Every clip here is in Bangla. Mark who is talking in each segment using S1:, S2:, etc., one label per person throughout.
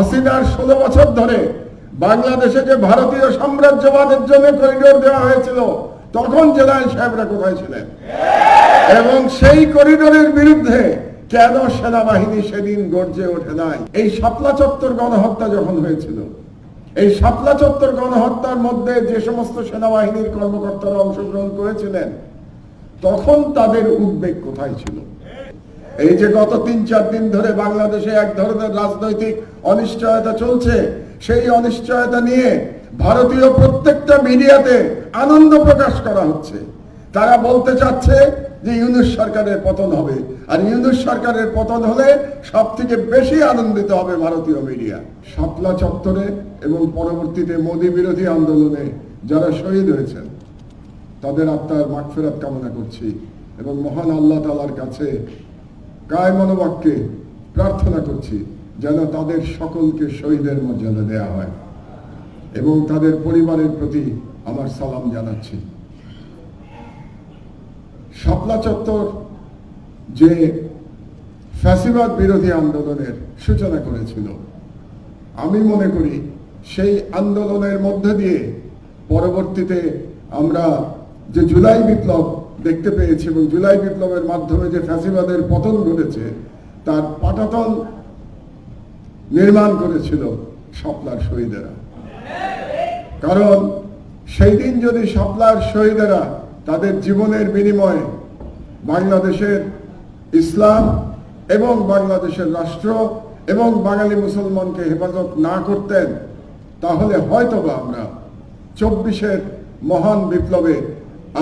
S1: হাসিনার ষোলো বছর ধরে বাংলাদেশে যে ভারতীয় সাম্রাজ্যবাদের জন্য করিডোর দেওয়া হয়েছিল, তখন জেনারেল সাহেবরা কোথায় ছিলেন? এবং সেই করিডোরের বিরুদ্ধে কেন সেনাবাহিনী সেদিন গর্জে ওঠে নাই? এই শাপলা চত্বর গণহত্যা যখন হয়েছিল, এই শাপলা চত্বর গণহত্যার মধ্যে যে সমস্ত সেনাবাহিনীর কর্মকর্তারা অংশগ্রহণ করেছিলেন, তখন তাদের উদ্বেগ কোথায় ছিল? এই যে গত তিন, চার দিন ধরে বাংলাদেশে এক ধরনের রাজনৈতিক অনিশ্চয়তা চলছে, সেই অনিশ্চয়তা নিয়ে ভারতীয় প্রত্যেকটা মিডিয়াতে আনন্দ প্রকাশ করা হচ্ছে। তারা বলতে চাচ্ছে যে ইউনুস সরকারের পতন হবে, আর ইউনুস সরকারের পতন হলে সব থেকে বেশি আনন্দিত হবে ভারতীয় মিডিয়া। শাপলা চত্বরে এবং পরবর্তীতে মোদী বিরোধী আন্দোলনে যারা শহীদ হয়েছেন, তাদের আত্মার মাগফেরাত কামনা করছি এবং মহান আল্লাহ তালার কাছে কায় মনোবাক্যে প্রার্থনা করছি যেন তাদের সকলকে শহীদের মর্যাদা দেয়া হয় এবং তাদের পরিবারের প্রতি আমার সালাম জানাচ্ছি। শাপলা চত্বর যে ফ্যাসিবাদ বিরোধী আন্দোলনের সূচনা করেছিল, আমি মনে করি সেই আন্দোলনের মধ্যে দিয়ে পরবর্তীতে আমরা যে জুলাই বিপ্লব দেখতে পেয়েছি এবং জুলাই বিপ্লবের মাধ্যমে যে ফ্যাসিবাদের পতন ঘটেছে, তার পাটাতন নির্মাণ করেছিল স্বপ্নার শহীদেরা। কারণ সেই দিন যদি স্বপ্নার শহীদেরা তাদের জীবনের বিনিময়ে বাংলাদেশের ইসলাম এবং বাংলাদেশের রাষ্ট্র এবং বাঙালি মুসলমানকে হেফাজত না করতেন, তাহলে হয়তোবা আমরা চব্বিশের মহান বিপ্লবে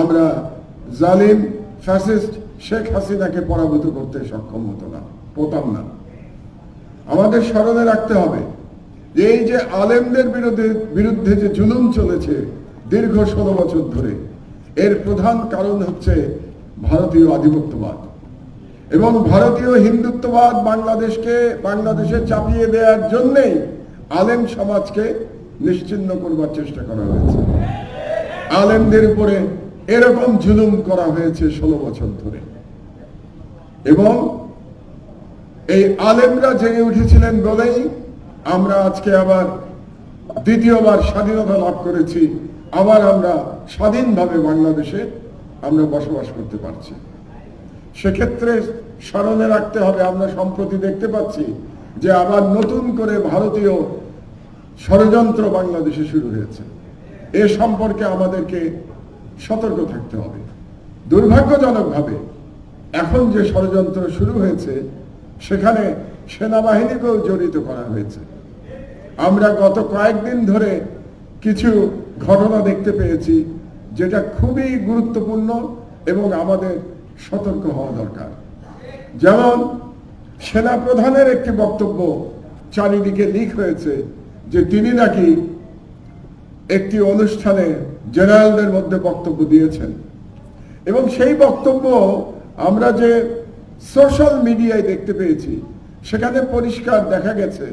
S1: আমরা জালিম, ফ্যাসিস্ট শেখ হাসিনাকে পরাভূত করতে সক্ষম হতো না, হতাম না। আমাদের স্মরণে রাখতে হবে, এই যে আলেমদের বিরুদ্ধে বিরুদ্ধে যে জুলুম চলেছে দীর্ঘ ষোলো বছর ধরে, এর প্রধান কারণ হচ্ছে ভারতীয় আধিপত্যবাদ। এবং ভারতীয় হিন্দুত্ববাদ বাংলাদেশকে, বাংলাদেশে চাপিয়ে দেওয়ার জন্যেই আলেম সমাজকে নিশ্চিন্ন করবার চেষ্টা করা হয়েছে। আলেমদের উপরে এরকম জুলুম করা হয়েছে ষোলো বছর ধরে। এবং এই আলেমরা জেগে উঠেছিলেন বলেই আমরা আজকে আবার দ্বিতীয়বার স্বাধীনতা লাভ করেছি। আবার আমরা স্বাধীনভাবে বাংলাদেশে আমরা বসবাস করতে পারছি। সেক্ষেত্রে স্মরণে রাখতে হবে, আমরা সম্প্রতি দেখতে পাচ্ছি যে আবার নতুন করে ভারতীয় ষড়যন্ত্র বাংলাদেশে শুরু হয়েছে। এ সম্পর্কে আমাদেরকে সতর্ক থাকতে হবে। দুর্ভাগ্যজনকভাবে এখন যে ষড়যন্ত্র শুরু হয়েছে, সেখানে সেনাবাহিনীকেও জড়িত করা হয়েছে। আমরা গত কয়েকদিন ধরে কিছু ঘটনা দেখতে পেয়েছি, যেটা খুবই গুরুত্বপূর্ণ এবং আমাদের সতর্ক হওয়া দরকার। যেমন সেনা প্রধানের একটি বক্তব্য চারিদিকে লিক হয়েছে যে তিনি নাকি একটি অনুষ্ঠানে জেনারেলদের মধ্যে বক্তব্য দিয়েছেন। এবং সেই বক্তব্য আমরা যে সোশ্যাল মিডিয়ায় দেখতে পেয়েছি, সেখানে পরিষ্কার দেখা গেছে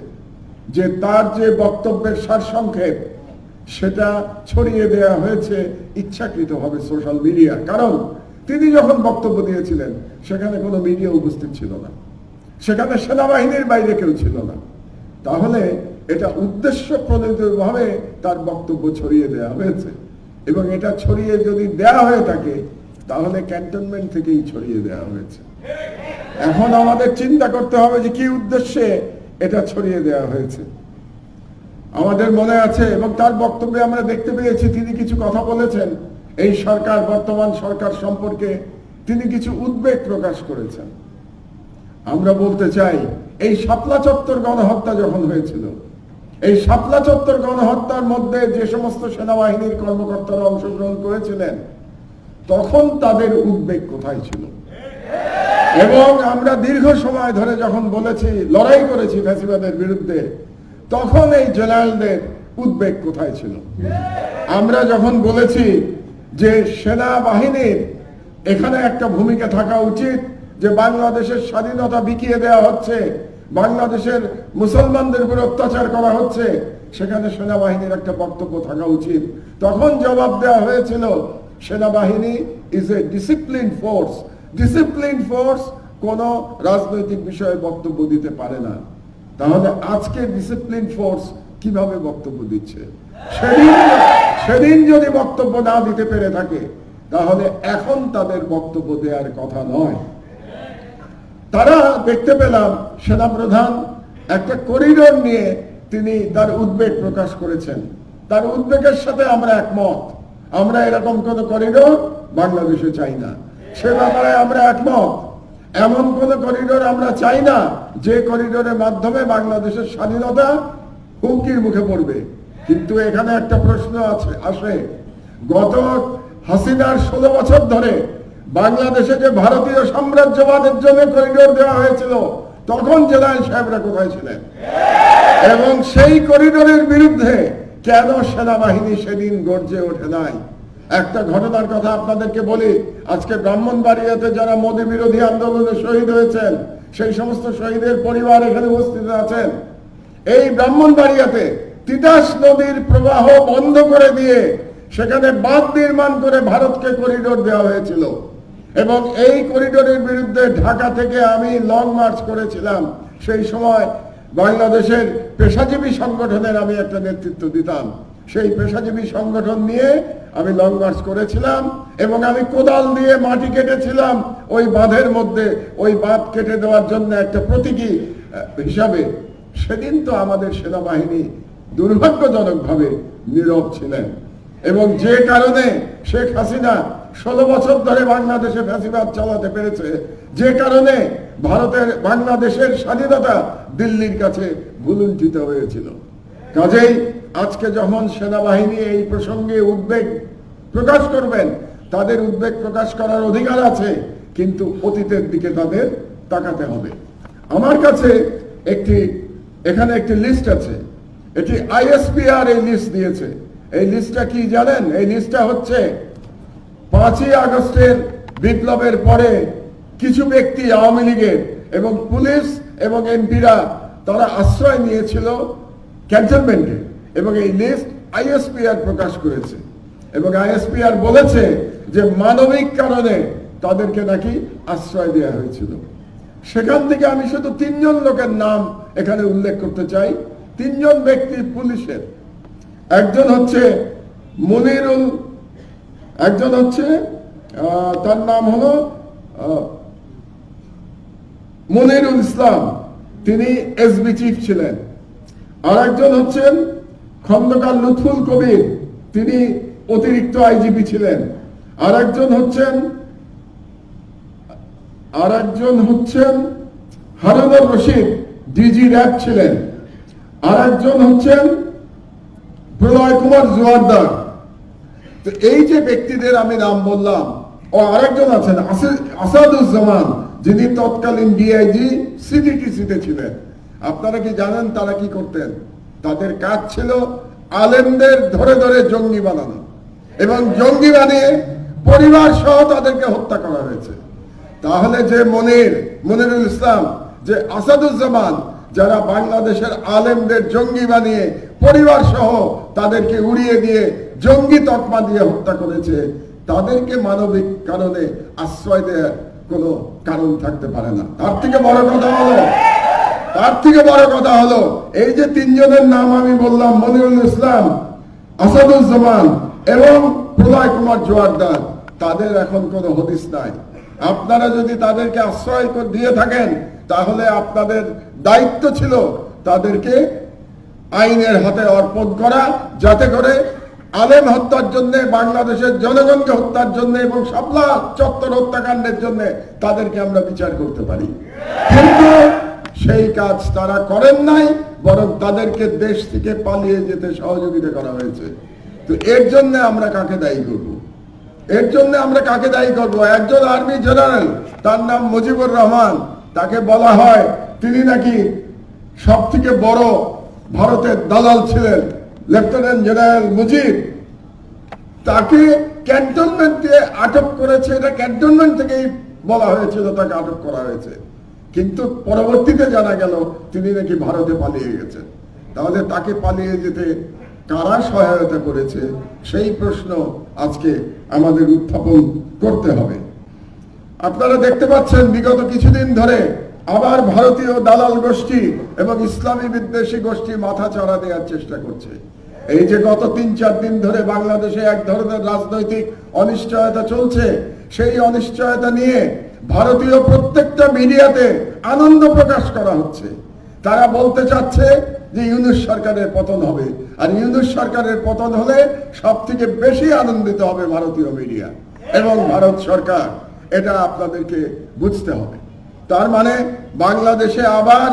S1: যে তার যে বক্তব্যের সারসংক্ষেপ, সেটা ছড়িয়ে দেওয়া হয়েছে ইচ্ছাকৃতভাবে সোশ্যাল মিডিয়া কারণ তিনি যখন বক্তব্য দিয়েছিলেন, সেখানে কোনো মিডিয়া উপস্থিত ছিল না। সেখানে সেনাবাহিনীর বাইরে কেউ ছিল না। তাহলে এটা উদ্দেশ্য প্রণোদিতভাবে তার বক্তব্য ছড়িয়ে দেওয়া হয়েছে। এবং এটা ছড়িয়ে যদি দেওয়া হয়ে থাকে, তাহলে ক্যান্টনমেন্ট থেকেই ছড়িয়ে দেওয়া হয়েছে। এখন আমাদের চিন্তা করতে হবে যে কি উদ্দেশ্যে এটা ছড়িয়ে দেওয়া হয়েছে। আমাদের মনে আছে, এবং তার বক্তব্যে আমরা দেখতে পেয়েছি, তিনি কিছু কথা বলেছেন। এই সরকার, বর্তমান সরকার সম্পর্কে তিনি কিছু উদ্বেগ প্রকাশ করেছেন। আমরা বলতে চাই, এই শাপলা চত্বর গণহত্যা যখন হয়েছিল এই শাপলা চত্বর গণহত্যার মধ্যে যে সমস্ত সেনাবাহিনীর কর্মকর্তারা অংশগ্রহণ করেছিলেন, তখন তাদের উদ্বেগ কোথায় ছিল? এবং আমরা দীর্ঘ সময় ধরে যখন বলেছি, লড়াই করেছি ফ্যাসিবাদের বিরুদ্ধে, তখন এই জেনারেলদের উদ্বেগ কোথায় ছিল? আমরা যখন বলেছি যে সেনাবাহিনীর এখানে একটা ভূমিকা থাকা উচিত, যে বাংলাদেশের স্বাধীনতা বিকিয়ে দেওয়া হচ্ছে, বাংলাদেশের মুসলমানদের উপর অত্যাচার করা হচ্ছে, সেখানে সেনাবাহিনীর একটা বক্তব্য থাকা উচিত। তখন জবাব দেওয়া হয়েছিল, সেনাবাহিনী is a discipline force discipline force কোন রাজনৈতিক বিষয়ে বক্তব্য দিতে পারে না। তাহলে আজকে ডিসিপ্লিন ফোর্স কীভাবে বক্তব্য দিচ্ছে? সেদিন সেদিন যদি বক্তব্য না দিতে পেরে থাকে, তাহলে এখন তাদের বক্তব্য দেওয়ার কথা নয়। তারা দেখতে পেলাম, সেনাপ্রধান একটা করিডোর নিয়ে তিনি তার উদ্বেগ প্রকাশ করেছেন। তার উদ্বেগের সাথে আমরা একমত। আমরা এরকম কোন করিডোর বাংলাদেশে চাই না। সে ব্যাপারে আমরা একমত। এমন কোন করিডোর আমরা চাই না যে করিডোরের মাধ্যমে বাংলাদেশের স্বাধীনতা হুমকির মুখে পড়বে। কিন্তু এখানে একটা প্রশ্ন আছে, আসে। গত হাসিনার ষোলো বছর ধরে বাংলাদেশে যে ভারতীয় সাম্রাজ্যবাদের জন্য করিডোর দেওয়া হয়েছিল তখন জেনারেল সাহেবরা কোথায় ছিলেন? এবং সেই করিডোরের বিরুদ্ধে কেন সেনাবাহিনী সেদিন গর্জে ওঠে নাই? একটা ঘটনার কথা আপনাদেরকে বলি, আজকে ব্রাহ্মণবাড়িয়াতে যারা মোদী বিরোধী আন্দোলনে শহীদ হয়েছেন, সেই সমস্ত শহীদের পরিবার এখানে উপস্থিত আছেন। এই ব্রাহ্মণবাড়িয়াতে তিতাস নদীর প্রবাহ বন্ধ করে দিয়ে সেখানে বাঁধ নির্মাণ করে ভারতকে করিডোর দেওয়া হয়েছিল। এবং এই করিডোরের বিরুদ্ধে ঢাকা থেকে আমি লং মার্চ করেছিলাম। সেই সময় বাংলাদেশের পেশাজীবী সংগঠনের আমি একটা নেতৃত্ব দিতাম। সেই পেশাজীবী সংগঠন নিয়ে আমি লং মার্চ করেছিলাম এবং আমি কোদাল দিয়ে মাটি কেটেছিলাম। ওই বাঁধের মধ্যে, ওই বাঁধ কেটে দেওয়ার জন্য একটা প্রতীকী হিসাবে সেদিন তো আমাদের সেনাবাহিনী দুর্ভাগ্যজনকভাবে নীরব ছিলেন। এবং যে কারণে শেখ হাসিনা ষোলো বছর ধরে বাংলাদেশে ফ্যাসিবাদ চালাতে পেরেছে। যে কারণে ভারতের, বাংলাদেশের স্বাধীনতা দিল্লির কাছে ভুলুণ্ঠিত হয়েছিল। কাজেই আজকে যখন সেনাবাহিনী এই প্রসঙ্গে উদ্বেগ প্রকাশ করবেন, তাদের উদ্বেগ প্রকাশ করার অধিকার আছে, কিন্তু অতীতের দিকে তাদের তাকাতে হবে। আমার কাছে একটি, এখানে একটি লিস্ট আছে। এটি আইএসপিআর এই লিস্ট দিয়েছে। এই লিস্টটা কি জানেন? এই লিস্টটা হচ্ছে পাঁচই আগস্টের বিপ্লবের পরে কিছু ব্যক্তি আওয়ামী লীগের এবং পুলিশ এবং এমপিরা তারা আশ্রয় নিয়েছিল ক্যান্টনমেন্টে এবং এই লিস্ট আইএসপিআর প্রকাশ করেছে। এবং আইএসপিআর বলেছে যে মানবিক কারণে তাদেরকে নাকি আশ্রয় দেওয়া হয়েছিল। সেখান থেকে আমি শুধু তিনজন লোকের নাম এখানে উল্লেখ করতে চাই। তিনজন ব্যক্তি পুলিশের। একজন হচ্ছে মনিরুল একজন হচ্ছে তার নাম হলো মনিরুল ইসলাম। তিনি এসবি চিফ ছিলেন। আর একজন হচ্ছেন খন্দকার লুৎফুল কবির। তিনি অতিরিক্ত আইজিপি ছিলেন। আর একজন হচ্ছেন আর একজন হচ্ছেন হারুনুর রশিদ, ডিজি র্যাব ছিলেন। আর একজন হচ্ছেন প্রলয় কুমার জোয়ারদার। তো এই যে ব্যক্তিদের আমি নাম বললাম, ও আরেকজন আছেন আসাদুজ্জামান, যিনি তৎকালীন ডিআইজি সিডিটিসিতে ছিলেন। আপনারা কি জানেন তারা কি করতেন? তাদের কাজ ছিল আলেমদের ধরে ধরে জঙ্গি বানানো। এবং জঙ্গি বানিয়ে পরিবার সহ তাদেরকে হত্যা করা হয়েছে। তাহলে যে মনির মনিরুল ইসলাম, যে আসাদুজ্জামান যারা বাংলাদেশের আলেমদের জঙ্গি বানিয়ে পরিবার সহ তাদেরকে উড়িয়ে দিয়ে জঙ্গি তকমা দিয়ে হত্যা করেছে, তাদেরকে মানবিক কারণে আশ্রয় দেওয়ার কোনো কারণ থাকতে পারে না। তার থেকে বড় কথা হলো, তার থেকে বড় কথা হলো, এই যে তিনজনের নাম আমি বললাম, মনিরুল ইসলাম আসাদুজ্জামান এবং প্রলয় কুমার জোয়ারদার, তাদের এখন কোনো হদিস নাই। আপনারা যদি তাদেরকে আশ্রয় দিয়ে থাকেন তাহলে আপনাদের দায়িত্ব ছিল তাদেরকে আইনের হাতে অর্পণ করা, যাতে করে আলেম হত্যার জন্য, বাংলাদেশের জনগণকে হত্যার জন্য এবং শাপলা চত্বর হত্যাকাণ্ডের জন্য তাদেরকে আমরা বিচার করতে পারি। কিন্তু সেই কাজ তারা করেন নাই, বরং তাদেরকে দেশ থেকে পালিয়ে যেতে সহযোগিতা করা হয়েছে। তো এর জন্য আমরা কাকে দায়ী করব? এর জন্য আমরা কাকে দায়ী করব? একজন আর্মি জেনারেল, তার নাম মুজিবুর রহমান। তাকে বলা হয়, তিনি নাকি সব থেকে বড় ভারতের দালাল ছিলেন, লেফটেন্যান্ট জেনারেল মুজিব। তাকে ক্যান্টনমেন্ট আটক করেছে, এটা ক্যান্টনমেন্ট থেকেই বলা হয়েছিল তাকে আটক করা হয়েছে। কিন্তু পরবর্তীতে জানা গেল, তিনি নাকি ভারতে পালিয়ে গেছেন। তাহলে তাকে পালিয়ে যেতে কারা সহায়তা করেছে, সেই প্রশ্ন আজকে আমাদের উত্থাপন করতে হবে। আপনারা দেখতে পাচ্ছেন, বিগত কিছুদিন ধরে আবার ভারতীয় দালাল গোষ্ঠী এবং ইসলামী বিদ্বেষী গোষ্ঠী মাথা চড়া দেওয়ার চেষ্টা করছে। এই যে গত তিন চার দিন ধরে বাংলাদেশে এক ধরনের রাজনৈতিক অনিশ্চয়তা চলছে, সেই অনিশ্চয়তা নিয়ে ভারতীয় প্রত্যেকটা মিডিয়াতে আনন্দ প্রকাশ করা হচ্ছে। তারা বলতে চাচ্ছে যে ইউনুস সরকারের পতন হবে, আর ইউনুস সরকারের পতন হলে সব থেকে বেশি আনন্দিত হবে ভারতীয় মিডিয়া এবং ভারত সরকার। এটা আপনাদেরকে বুঝতে হবে। তার মানে বাংলাদেশে আবার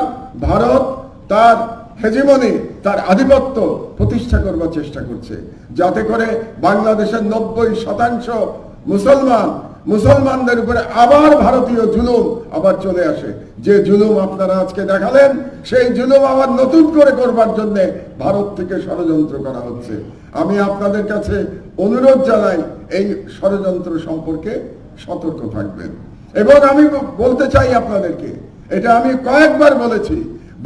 S1: ভারত তার হেজিমনি তার আধিপত্য প্রতিষ্ঠা করবার চেষ্টা করছে। যাতে করে বাংলাদেশের নব্বই শতাংশ মুসলমান, মুসলমানদের উপরে আবার ভারতীয় জুলুম আবার চলে আসে। যে জুলুম আপনারা আজকে দেখালেন, সেই জুলুম আবার নতুন করে করবার জন্য ভারত থেকে ষড়যন্ত্র করা হচ্ছে। আমি আপনাদের কাছে অনুরোধ জানাই এই ষড়যন্ত্র সম্পর্কে সতর্ক থাকবেন। এবং আমি বলতে চাই আপনাদেরকে, এটা আমি কয়েকবার বলেছি,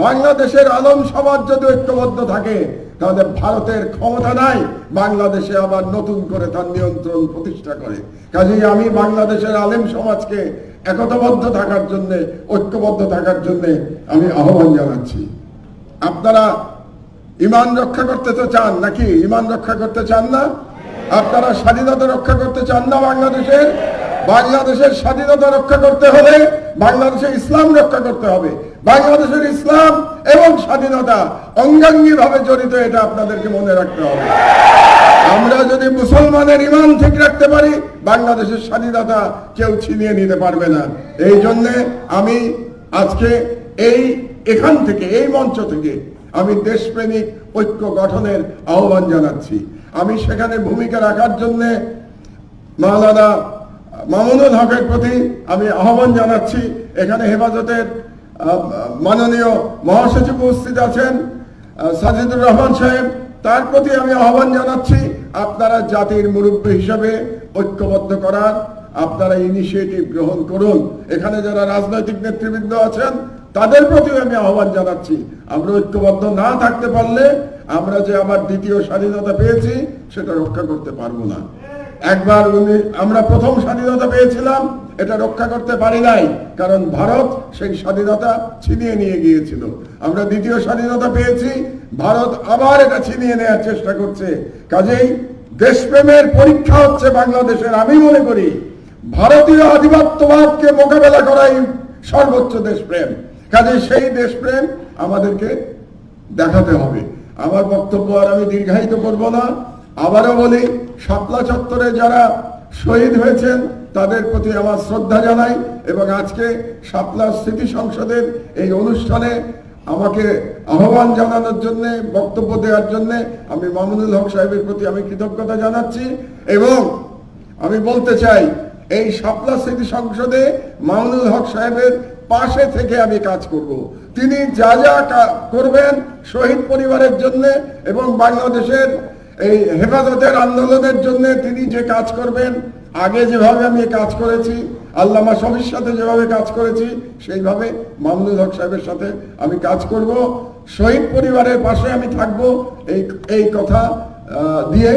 S1: বাংলাদেশের আলম সমাজ যদি ঐক্যবদ্ধ থাকে, তাহলে ভারতের ক্ষমতা নাই, বাংলাদেশে আবার নতুন করে তার নিয়ন্ত্রণ প্রতিষ্ঠা করে। কাজেই আমি বাংলাদেশের আলেম সমাজকে একতাবদ্ধ থাকার জন্য, ঐক্যবদ্ধ থাকার জন্য আমি আহ্বান জানাচ্ছি। আপনারা ইমান রক্ষা করতে তো চান নাকি? ইমান রক্ষা করতে চান না? আপনারা স্বাধীনতা রক্ষা করতে চান না বাংলাদেশের? বাংলাদেশের স্বাধীনতা রক্ষা করতে হলে বাংলাদেশের ইসলাম রক্ষা করতে হবে। বাংলাদেশের ইসলাম এবং স্বাধীনতা অঙ্গাঙ্গী ভাবে জড়িত, এটা আপনাদেরকে মনে রাখতে হবে। আমরা যদি মুসলমানের ইমান ঠিক রাখতে পারি, বাংলাদেশের স্বাধীনতা কেউ ছিনিয়ে নিতে পারবে না। এই জন্যে আমি আজকে এই এখান থেকে, এই মঞ্চ থেকে আমি দেশপ্রেমিক ঐক্য গঠনের আহ্বান জানাচ্ছি। আমি সেখানে ভূমিকা রাখার জন্যে মাওলানা মামুনুল হকের প্রতি আমি আহ্বান জানাচ্ছি, এখানে হেফাজতের মাননীয় মহাসচিব উপস্থিত আছেন সাজিদুর রহমান সাহেব, তার প্রতি আমি আহ্বান জানাচ্ছি, আপনারা জাতির মুরব্বী হিসাবে ঐক্যবদ্ধ করার, আপনারা ইনিশিয়েটিভ গ্রহণ করুন। এখানে যারা রাজনৈতিক নেতৃবৃন্দ আছেন, তাদের প্রতিও আমি আহ্বান জানাচ্ছি। আমরা ঐক্যবদ্ধ না থাকতে পারলে আমরা যে আমার দ্বিতীয় স্বাধীনতা পেয়েছি, সেটা রক্ষা করতে পারব না। একবার আমরা প্রথম স্বাধীনতা পেয়েছিলাম, এটা রক্ষা করতে পারি নাই, কারণ ভারত সেই স্বাধীনতা ছিনিয়ে নিয়ে গিয়েছিল। আমরা দ্বিতীয় স্বাধীনতা পেয়েছি, ভারত আবার এটা ছিনিয়ে নেওয়ার চেষ্টা করছে। কাজেই দেশপ্রেমের পরীক্ষা হচ্ছে বাংলাদেশের, আমি মনে করি, ভারতীয় আধিপত্যবাদকে মোকাবেলা করাই সর্বোচ্চ দেশপ্রেম। কাজে সেই দেশপ্রেম আমাদেরকে দেখাতে হবে। আমার বক্তব্য আর আমি দীর্ঘায়িত করব না। আবারও বলি, শাপলা চত্বরে যারা শহীদ হয়েছেন, তাদের প্রতি আমার শ্রদ্ধা জানাই এবং আজকে শাপলা স্মৃতি সংসদের এই অনুষ্ঠানে আমাকে আহ্বান জানানোর জন্য, বক্তব্য দেওয়ার জন্য আমি মামুনুল হক সাহেবের প্রতি আমি কৃতজ্ঞতা জানাচ্ছি এবং আমি বলতে চাই, এই শাপলা স্মৃতি সংসদে মামুনুল হক সাহেবের পাশে থেকে আমি কাজ করব। তিনি যা যা করবেন শহীদ পরিবারের জন্য এবং বাংলাদেশের এই হেফাজতের আন্দোলনের জন্য তিনি যে কাজ করবেন, আগে যেভাবে আমি কাজ করেছি, আল্লামা সবির সাথে যেভাবে কাজ করেছি, সেইভাবে মামুনুল হক সাহেবের সাথে আমি কাজ করব। শহীদ পরিবারের পাশে আমি থাকব, এই এই কথা দিয়ে